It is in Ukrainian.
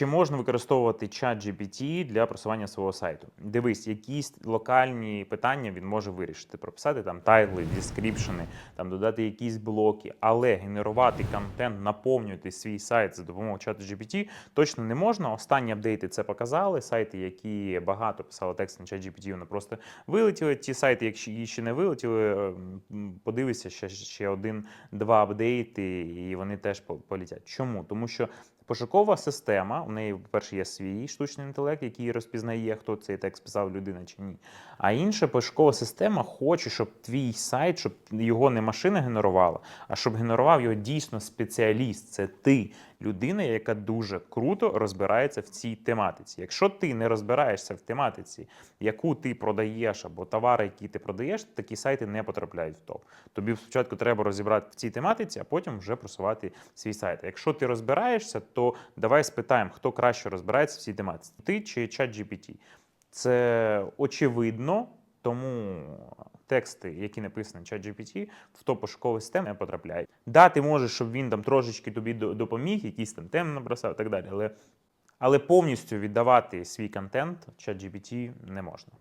Чи можна використовувати чат GPT для просування свого сайту? Дивись, якісь локальні питання він може вирішити. Прописати там тайтли, дескріпшени, там додати якісь блоки, але генерувати контент, наповнювати свій сайт за допомогою чату GPT точно не можна. Останні апдейти це показали. Сайти, які багато писали текст на чат GPT, вони просто вилетіли. Ті сайти, які ще не вилетіли, м, подивися ще, ще один-два апдейти, і вони теж по- полетять. Чому? Тому що Пошукова система, у неї, по-перше, є свій штучний інтелект, який розпізнає, хто цей текст писав, людина чи ні. А інша пошукова система хоче, щоб твій сайт, щоб його не машина генерувала, а щоб генерував його дійсно спеціаліст. Це ти, людина, яка дуже круто розбирається в цій тематиці. Якщо ти не розбираєшся в тематиці, яку ти продаєш, або товари, які ти продаєш, такі сайти не потрапляють в топ. Тобі спочатку треба розібрати в цій тематиці, а потім вже просувати свій сайт. Якщо ти розбираєшся, то давай спитаємо, хто краще розбирається в цій тематиці: ти чи чат GPT. Це очевидно, тому тексти, які написані чат GPT, в топ пошукової системи не потрапляють. Да, ти можеш, щоб він там трошечки тобі до- допоміг, якісь там теми набросав і так далі. Але, але повністю віддавати свій контент чат GPT не можна.